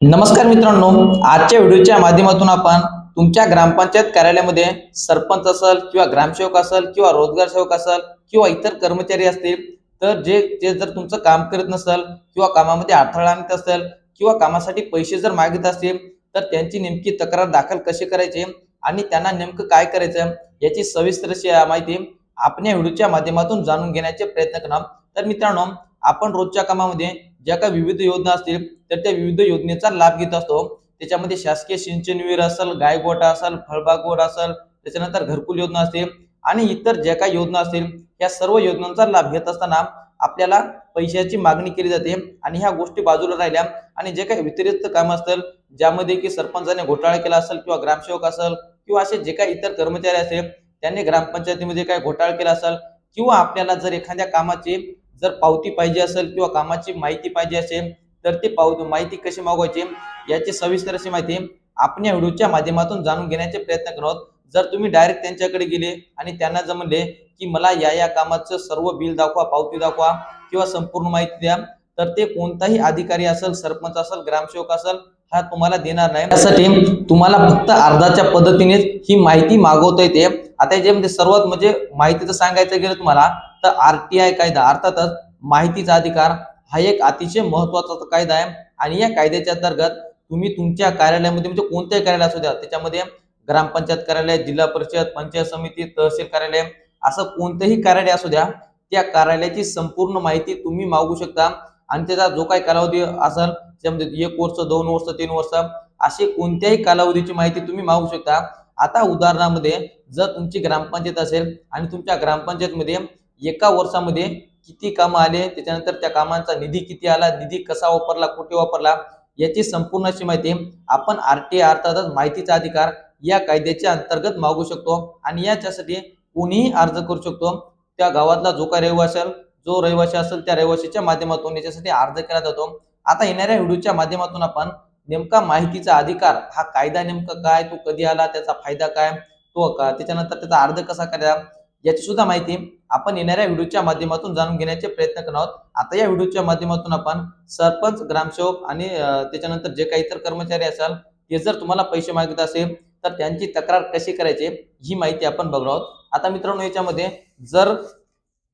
नमस्कार मित्रांनो आजच्या व्हिडिओच्या माध्यमातून आपण तुमच्या ग्रामपंचायत कार्यालयामध्ये सरपंच असेल किंवा ग्रामसेवक असेल किंवा रोजगार सेवक असेल किंवा इतर कर्मचारी असतील तर जे जे जर तुमचं काम करत नसेल किंवा कामामध्ये अडथळा आणत असेल किंवा कामासाठी पैसे जर मागित असतील तर त्यांची नेमकी तक्रार दाखल कशी करायची आणि त्यांना नेमकं काय करायचं याची सविस्तर अशी माहिती आपण या व्हिडिओच्या माध्यमातून जाणून घेण्याचे प्रयत्न करणार. तर मित्रांनो आपण रोजच्या कामामध्ये ज्या काही विविध योजना असतील तर त्या विविध योजनेचा लाभ घेत असतो. त्याच्यामध्ये शासकीय सिंचन विहीर असेल गायगोटा असेल फळबागोड असेल त्याच्यानंतर घरकुल योजना असतील आणि इतर ज्या काही योजना असतील या सर्व योजनांचा लाभ घेत असताना आपल्याला पैशाची मागणी केली जाते आणि ह्या गोष्टी बाजूला राहिल्या आणि जे काही व्यतिरिक्त काम असतील ज्यामध्ये की सरपंचाने घोटाळा केला असेल किंवा ग्रामसेवक असेल किंवा असे जे काही इतर कर्मचारी असेल त्यांनी ग्रामपंचायतीमध्ये काही घोटाळा केला असेल किंवा आपल्याला जर एखाद्या कामाची जर पावती पाहिजे असेल किंवा कामाची माहिती पाहिजे असेल तर ती पाव माहिती कशी मागवायची याची सविस्तर अशी माहिती आपण या व्हिडिओच्या माध्यमातून जाणून घेण्याचे प्रयत्न करत जर तुम्ही डायरेक्ट त्यांच्याकडे गेले आणि त्यांना जमले की मला या या कामाचं सर्व बिल दाखवा पावती दाखवा किंवा संपूर्ण माहिती द्या तर ते कोणताही अधिकारी असेल सरपंच असेल ग्रामसेवक असेल हा तुम्हाला देणार नाही. त्यासाठी तुम्हाला फक्त अर्धाच्या पद्धतीनेच ही माहिती मागवता येते. आता याच्यामध्ये सर्वात म्हणजे माहितीचं सांगायचं गेलं तुम्हाला तर आरटीआय कायदा अर्थातच माहितीचा अधिकार हा एक अतिशय महत्त्वाचा कायदा आहे. आणि या कायद्याच्या अंतर्गत तुम्ही तुमच्या कार्यालयामध्ये म्हणजे कोणत्याही कार्यालय असू द्या त्याच्यामध्ये ग्रामपंचायत कार्यालय जिल्हा परिषद पंचायत समिती तहसील कार्यालय असं कोणतंही कार्यालय असू द्या त्या कार्यालयाची संपूर्ण माहिती तुम्ही मागू शकता. आणि त्याचा जो काही कालावधी असेल त्यामध्ये एक वर्ष दोन वर्ष तीन वर्ष अशी कोणत्याही कालावधीची माहिती तुम्ही मागू शकता. आता उदाहरणामध्ये जर तुमची ग्रामपंचायत असेल आणि तुमच्या ग्रामपंचायतमध्ये एका वर्षामध्ये किती कामं आले त्याच्यानंतर त्या कामांचा निधी किती आला निधी कसा वापरला कुठे वापरला याची संपूर्ण अशी माहिती आपण आरटीआय अर्थातच माहितीचा अधिकार या कायद्याच्या अंतर्गत मागू शकतो आणि याच्यासाठी कोणीही अर्ज करू शकतो. त्या गावातला जो काही रहिवासी असेल जो रहिवासी असेल त्या रहिवाशीच्या माध्यमातून याच्यासाठी अर्ज केला जातो. आता येणाऱ्या व्हिडिओच्या माध्यमातून आपण नेमका माहितीचा अधिकार हा कायदा नेमका काय तो कधी आला त्याचा फायदा काय तो का त्याच्यानंतर त्याचा अर्ज कसा करायचा याची सुद्धा माहिती आपण येणाऱ्या व्हिडिओच्या माध्यमातून जाणून घेण्याचे प्रयत्न करणार आहोत. आता या व्हिडिओच्या माध्यमातून आपण सरपंच ग्रामसेवक आणि त्याच्यानंतर जे काही इतर कर्मचारी असाल ते जर तुम्हाला पैसे मागित असेल तर त्यांची तक्रार कशी करायची ही माहिती आपण बघणार आहोत. आता मित्रांनो याच्यामध्ये जर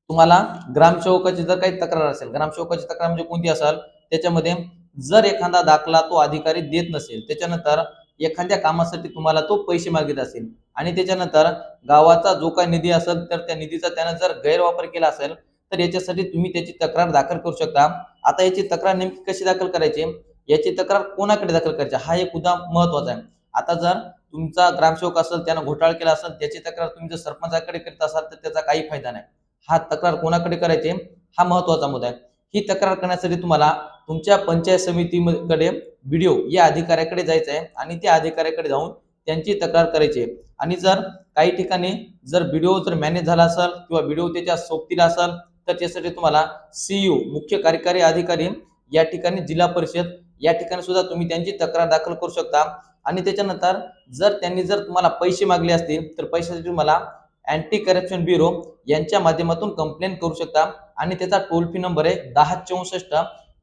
तुम्हाला ग्रामसेवकाची जर काही तक्रार असेल ग्रामसेवकाची तक्रार म्हणजे कोणती असेल त्याच्यामध्ये जर एखादा दाखला तो अधिकारी देत नसेल त्याच्यानंतर एखाद्या कामासाठी तुम्हाला तो पैसे मागित असेल आणि त्याच्यानंतर गावाचा जो काही निधी असेल तर त्या निधीचा त्यानं जर गैरवापर केला असेल तर याच्यासाठी तुम्ही त्याची तक्रार दाखल करू शकता. आता याची तक्रार नेमकी कशी दाखल करायची? याची तक्रार कोणाकडे दाखल करायची? हा एक मुद्दा महत्त्वाचा आहे. आता जर तुमचा ग्रामसेवक असेल त्यानं घोटाळा केला असेल त्याची तक्रार तुम्ही जर सरपंचाकडे करीत असाल तर त्याचा काही फायदा नाही. हा तक्रार कोणाकडे करायची? हा महत्त्वाचा मुद्दा आहे. ही तक्रार करण्यासाठी तुम्हाला तुमच्या पंचायत समितीकडे व्हिडिओ या अधिकाऱ्याकडे जायचं आहे आणि त्या अधिकाऱ्याकडे जाऊन त्यांची तक्रार करायची आहे. आणि जर काही ठिकाणी जर व्हिडिओ जर मॅनेज झाला असेल किंवा व्हिडिओ त्याच्या सोबतीला असेल तर त्यासाठी तुम्हाला सीईओ मुख्य कार्यकारी अधिकारी या ठिकाणी जिल्हा परिषद या ठिकाणी सुद्धा तुम्ही त्यांची तक्रार दाखल करू शकता. आणि त्याच्यानंतर जर त्यांनी जर तुम्हाला पैसे मागले असतील तर पैशासाठी तुम्हाला अँटी करप्शन ब्युरो यांच्या माध्यमातून कंप्लेंट करू शकता. आणि त्याचा टोल फ्री नंबर आहे दहा चौसष्ट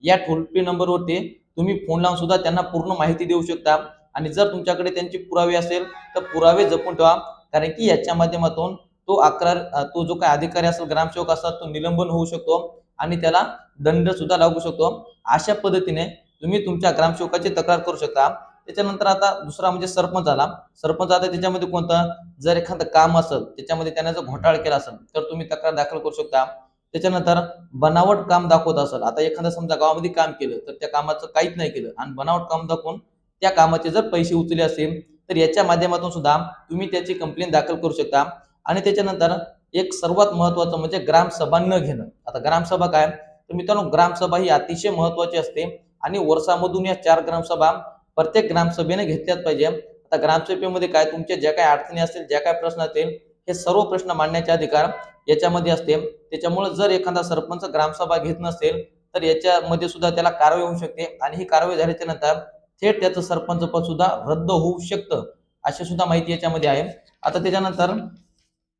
या टोल फ्री नंबरवरती तुम्ही फोन लावून सुद्धा त्यांना पूर्ण माहिती देऊ शकता. आणि जर तुमच्याकडे त्यांची पुरावे असेल तर पुरावे जपून ठेवा. कारण की याच्या माध्यमातून तो अकरा तो जो काही अधिकारी असेल ग्रामसेवक असतात तो निलंबन होऊ शकतो आणि त्याला दंड सुद्धा लागू शकतो. अशा पद्धतीने तुम्ही तुमच्या ग्रामसेवकाची तक्रार करू शकता. त्याच्यानंतर आता दुसरा म्हणजे सरपंच आला सरपंच आता त्याच्यामध्ये कोणतं? जर एखादं काम असेल त्याच्यामध्ये त्याने जर घोटाळा केला असेल तर तुम्ही तक्रार दाखल करू शकता. त्याच्यानंतर बनावट काम दाखवत असेल. आता एखादा समजा गावामध्ये काम केलं तर त्या कामाचं काहीच नाही केलं. आणि बनावट काम दाखवून त्या कामाचे जर पैसे उचलले असेल तर याच्या माध्यमातून सुद्धा तुम्ही त्याची कंप्लेंट दाखल करू शकता. आणि त्याच्यानंतर एक सर्वात महत्वाचं म्हणजे ग्रामसभा न घेणं. आता ग्रामसभा काय? तर मित्रांनो ग्रामसभा ही अतिशय महत्वाची असते. आणि वर्षामधून या चार ग्रामसभा प्रत्येक ग्रामसभेने घेतल्याच पाहिजे. आता ग्रामसभेमध्ये काय? तुमच्या ज्या काही अडचणी असतील ज्या काही प्रश्न असतील हे सर्व प्रश्न मांडण्याचे अधिकार याच्यामध्ये असते. त्याच्यामुळे जर एखादा सरपंच ग्रामसभा घेत नसेल तर याच्यामध्ये सुद्धा त्याला कारवाई होऊ शकते आणि ही कारवाई झाल्याच्यानंतर थेट त्याचं सरपंच पद सुद्धा रद्द होऊ शकतं अशी सुद्धा माहिती याच्यामध्ये आहे. आता त्याच्यानंतर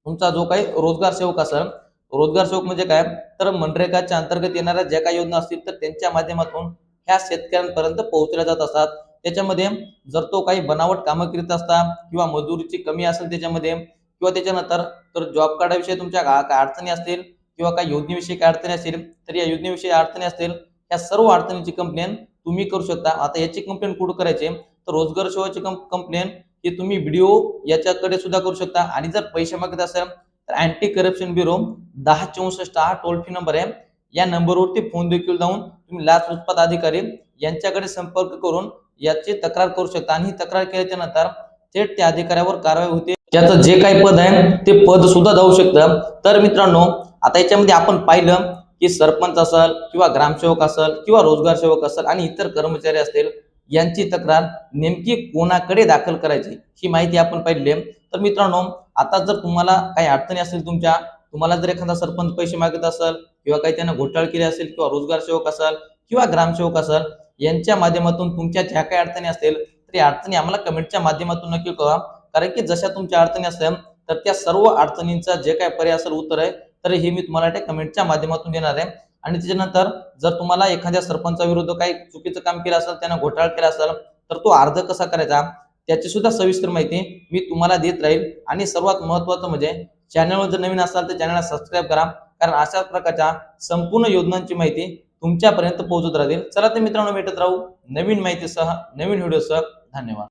तुमचा जो काही रोजगार सेवक असेल रोजगार सेवक म्हणजे काय? तर मनरेगाच्या अंतर्गत येणाऱ्या ज्या काही योजना असतील तर त्यांच्या माध्यमातून ह्या शेतकऱ्यांपर्यंत पोहोचल्या जात असतात. त्याच्यामध्ये जर तो काही बनावट कामं करीत असता किंवा मजुरीची कमी असेल त्याच्यामध्ये किंवा त्याच्यानंतर तर जॉब कार्डाविषयी तुमच्या का- काय अडचणी असतील किंवा काही योजनेविषयी काय अडचणी असतील तर या योजनेविषयी अडचणी असतील या सर्व अडचणीची कंप्लेन तुम्ही करू शकता. आता याची कंप्लेंट कुठं करायची? तर रोजगार सेवाची कंप्लेन हे तुम्ही व्हिडिओ याच्याकडे सुद्धा करू शकता. आणि जर पैसे मागत असेल तर अँटी करप्शन ब्युरो दहा चौसष्ट हा टोल फ्री नंबर आहे. या नंबरवरती फोन देखील जाऊन तुम्ही लाच उत्पाद अधिकारी यांच्याकडे संपर्क करून याची तक्रार करू शकता. आणि ही तक्रार केल्याच्यानंतर थेट त्या अधिकाऱ्यावर कारवाई होते. त्याचं जे काही पद आहे ते पद सुद्धा जाऊ शकतं. तर मित्रांनो आता याच्यामध्ये आपण पाहिलं की सरपंच असेल किंवा ग्रामसेवक असेल किंवा रोजगार सेवक असेल आणि इतर कर्मचारी असतील यांची तक्रार नेमकी कोणाकडे दाखल करायची ही माहिती आपण पाहिली तर मित्रांनो आता जर तुम्हाला काही अडचणी असतील तुमच्या तुम्हाला जर एखादा सरपंच पैसे मागत असेल किंवा काही त्यांना घोटाळ केले असेल किंवा रोजगार सेवक असेल किंवा ग्रामसेवक असेल यांच्या माध्यमातून तुमच्या ज्या काही अडचणी असतील तर या अडचणी आम्हाला कमेंटच्या माध्यमातून नक्की कळवा. कारण की जशा तुमच्या अडचणी असतील तर त्या सर्व अडचणींचा जे काय पर्याय असेल उत्तर आहे तर हे मी तुम्हाला त्या कमेंटच्या माध्यमातून देणार आहे. आणि त्याच्यानंतर जर तुम्हाला एखाद्या सरपंचाविरुद्ध काही चुकीचं काम केलं असेल त्यांना घोटाळा केला असेल तर तो अर्ज कसा करायचा त्याची सुद्धा सविस्तर माहिती मी तुम्हाला देत राहील. आणि सर्वात महत्वाचं म्हणजे चॅनलवर जर नवीन असाल तर चॅनलला सबस्क्राईब करा. कारण अशाच प्रकारच्या संपूर्ण योजनांची माहिती तुमच्यापर्यंत पोहोचत राहतील. चला तर मित्रांनो भेटत राहू नवीन माहितीसह नवीन व्हिडिओसह. धन्यवाद.